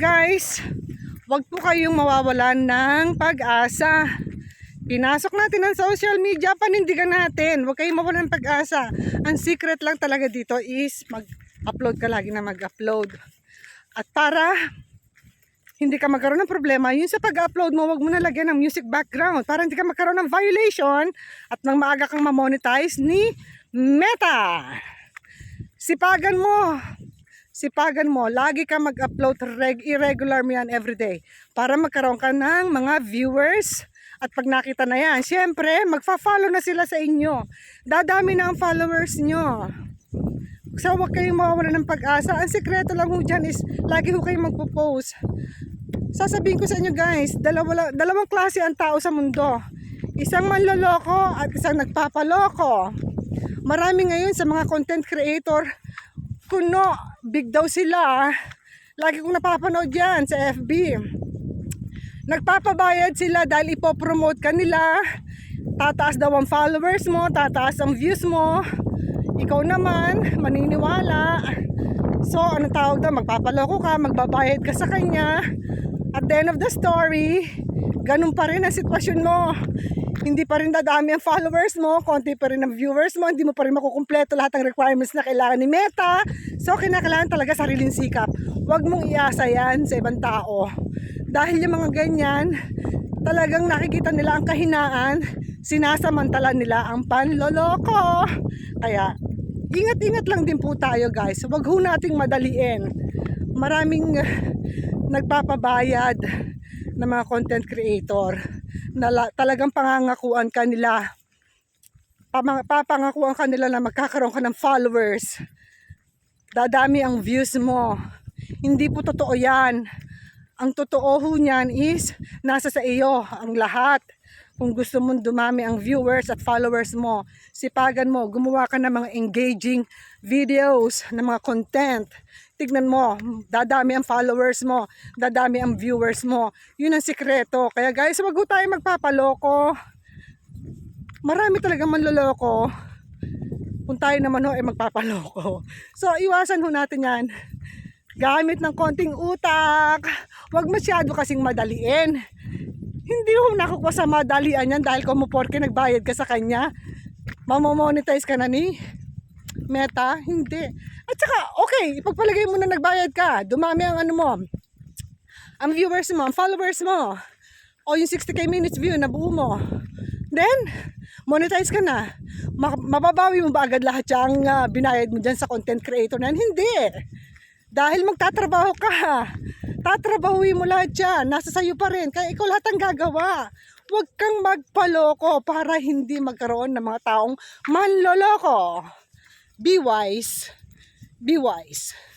Guys, wag po kayong mawawalan ng pag-asa. Pinasok natin ang social media, panindigan natin. Huwag kayong mawalan ng pag-asa. Ang secret lang talaga dito is mag-upload ka lagi na mag-upload. At para hindi ka magkaroon ng problema, yun sa pag-upload mo, wag mo na lagyan ng music background para hindi ka magkaroon ng violation at nang maaga kang mamonetize ni Meta. Sipagan mo. Sipagan mo. Lagi ka mag-upload reg irregular mo yan everyday para magkaroon ka ng mga viewers at pag nakita na yan, syempre, magfa-follow na sila sa inyo. Dadami na ang followers nyo. So, huwag kayong mawawala ng pag-asa. Ang sekreto lang ho dyan is, lagi ho kayong magpo-post. Sasabihin ko sa inyo guys, dalawa, dalawang klase ang tao sa mundo. Isang manloloko at isang nagpapaloko. Marami ngayon sa mga content creator, kuno, big daw sila. Lagi kong napapanood yan sa FB. Nagpapabayad sila dahil ipopromote ka nila. Tataas daw ang followers mo, tataas ang views mo. Ikaw naman, maniniwala. So, ano tawag daw? Magpapaloko ka, magbabayad ka sa kanya. At the end of the story, ganun pa rin ang sitwasyon mo. Hindi pa rin dadami ang followers mo, konti pa rin ang viewers mo, hindi mo pa rin makukumpleto lahat ng requirements na kailangan ni Meta. So, kinakailangan talaga sariling sikap. Huwag mong iasa yan sa ibang tao. Dahil yung mga ganyan, talagang nakikita nila ang kahinaan, sinasamantala nila ang panloloko. Kaya, ingat-ingat lang din po tayo guys. Huwag ho nating madaliin. Maraming nagpapabayad na mga content creator na la- talagang pangangakuan kanila papangakuan kanila na magkakaroon ka ng followers. Dadami ang views mo. Hindi po totoo yan ang totoo ho niyan is nasa sa iyo ang lahat kung gusto mong dumami ang viewers at followers mo, sipagan mo, gumawa ka ng mga engaging videos, ng mga content. Tignan mo, dadami ang followers mo, dadami ang viewers mo. Yun ang sikreto. Kaya guys, wag ho tayo magpapaloko. Marami talaga manloloko. Kung tayo naman ho ay magpapaloko. So, iwasan ho natin yan. Gamit ng konting utak. Huwag masyado kasing madaliin hindi mo nakukuha sa madalian yan dahil kumuporke nagbayad ka sa kanya. Mamomonetize ka na ni Meta? Hindi. At saka, okay, ipagpalagay mo na nagbayad ka. Dumami ang ano mo. Ang viewers mo, ang followers mo. O yung 60k minutes view na buo mo. Then, monetize ka na. Ma- mababawi mo ba agad lahat yung uh, binayad mo dyan sa content creator na yan? Hindi. Dahil magtatrabaho ka. Tatrabahuin mo lahat yan. Nasa sayo pa rin. Kaya ikaw lahat ang gagawa. Huwag kang magpaloko para hindi magkaroon ng mga taong manloloko. Be wise. Be wise.